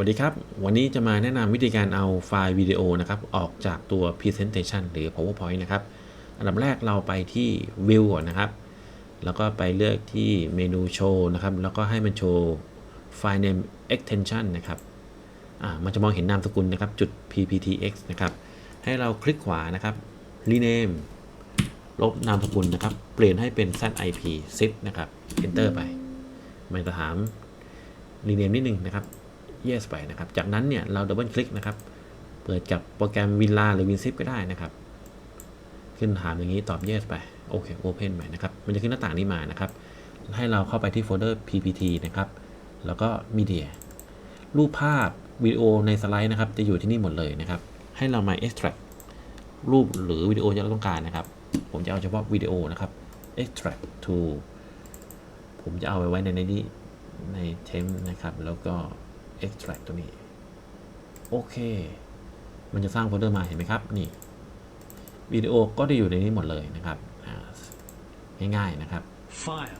วัสดีครับ วันนี้จะมาแนะนำวิธีการเอาไฟล์วิดีโอนะครับออกจากตัว Presentation หรือ PowerPoint นะครับ อันดับแรกเราไปที่ View ก่อนนะครับ แล้วก็ไปเลือกที่เมนูโชว์นะครับ แล้วก็ให้มันโชว์ File Name Extension นะครับอ่ามันจะมองเห็นนามสกุลนะครับ จุด pptx นะครับ ให้เราคลิกขวานะครับ rename ลบนามสกุลนะครับ เปลี่ยนให้เป็น zip zip นะครับ enter ไป มันจะถาม rename นิดนึงนะครับ yes ไปนะครับ จากนั้นเนี่ยเราดับเบิลคลิกนะครับ เปิดกับโปรแกรม Winla หรือ WinZip ก็ได้นะครับ ขึ้นถามอย่างนี้ตอบ yes ไป โอเค open ไปนะครับ มันจะขึ้นหน้าต่างนี้มานะครับ ให้เราเข้าไปที่โฟลเดอร์ ppt นะครับ แล้วก็ media รูปภาพวิดีโอในสไลด์นะครับ จะอยู่ที่นี่หมดเลยนะครับ ให้เรามา extract รูปหรือวิดีโอที่เราต้องการนะครับ ผมจะเอาเฉพาะวิดีโอนะครับ extract to ผมจะเอาไปไว้ในในนี้ในเทมนะครับ แล้วก็ extract ตัวนี้ โอเค มันจะสร้างโฟลเดอร์มาเห็นไหมครับ นี่วิดีโอก็จะอยู่ในนี้หมดเลยนะครับง่ายๆนะครับ File